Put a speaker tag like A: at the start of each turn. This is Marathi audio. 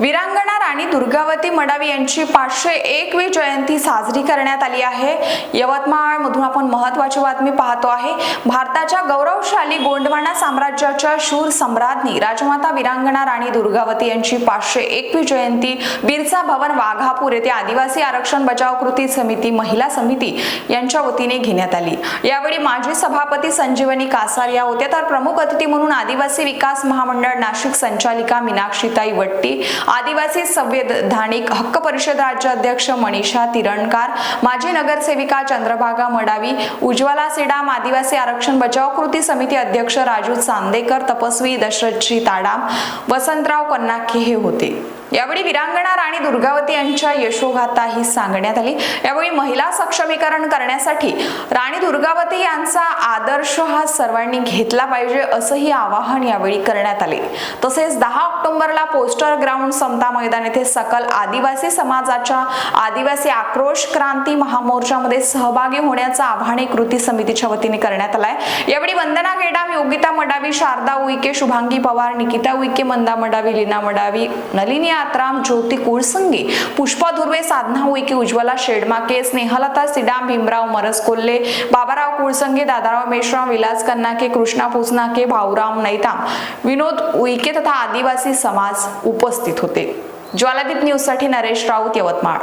A: वीरांगणा राणी दुर्गावती मडावी यांची पाचशे एकवी जयंती साजरी करण्यात आली आहे. यवतमाळमधून आपण महत्वाची बातमी पाहतो आहे. भारताच्या गौरवशाली गोंडवाना साम्राज्याच्या शूर सम्राज्ञी राजमाता वीरांगणा राणी दुर्गावती यांची पाचशे एकवी जयंती बिरसा भवन वाघापूर येथे आदिवासी आरक्षण बचाव कृती समिती महिला समिती यांच्या वतीने घेण्यात आली. यावेळी माजी सभापती संजीवनी कासार या होत्या. तर प्रमुख अतिथी म्हणून आदिवासी विकास महामंडळ नाशिक संचालिका मीनाक्षीताई वट्टी आदिवासी संवैधानिक हक्क परिषद राज्याध्यक्ष मनीषा तिरणकार माजी नगरसेविका चंद्रभागा मडावी उज्ज्वला सिडाम आदिवासी आरक्षण बचाव कृती समिती अध्यक्ष राजू चांदेकर तपस्वी दशरथजी ताडाम वसंतराव कन्नाखे हे होते. यावेळी विरांगणा राणी दुर्गावती यांच्या यशोगाथाही सांगण्यात आली. यावेळी महिला सक्षमीकरण करण्यासाठी राणी दुर्गावती यांचा आदर्श हा सर्वांनी घेतला पाहिजे असंही आवाहन यावेळी करण्यात आले. तसेच दहा ऑक्टोबरला पोस्टर ग्राउंड समता मैदान येथे सकल आदिवासी समाजाच्या आदिवासी आक्रोश क्रांती महामोर्चामध्ये सहभागी होण्याचं आव्हाने कृती समितीच्या वतीने करण्यात आलाय. यावेळी वंदना गेडाम योगिता मडावी शारदा उईके शुभांगी पवार निकिता उईके मंदा मडावी लीना मडावी नलिनी आत्राम ज्योती कुळसंगी पुष्पा धुर्वे साधना उईके उज्ज्वला शेडमाके स्नेहलता सिडाम भीमराव मरस कोल्हे बाबाराव कुळसंगे दादाराव मेश्राम विलास कन्नाके कृष्णा पुसनाके भाऊराम नैताम विनोद उईके तथा आदिवासी समाज उपस्थित होते. ज्वालादीप न्यूजसाठी नरेश राऊत यवतमाळ.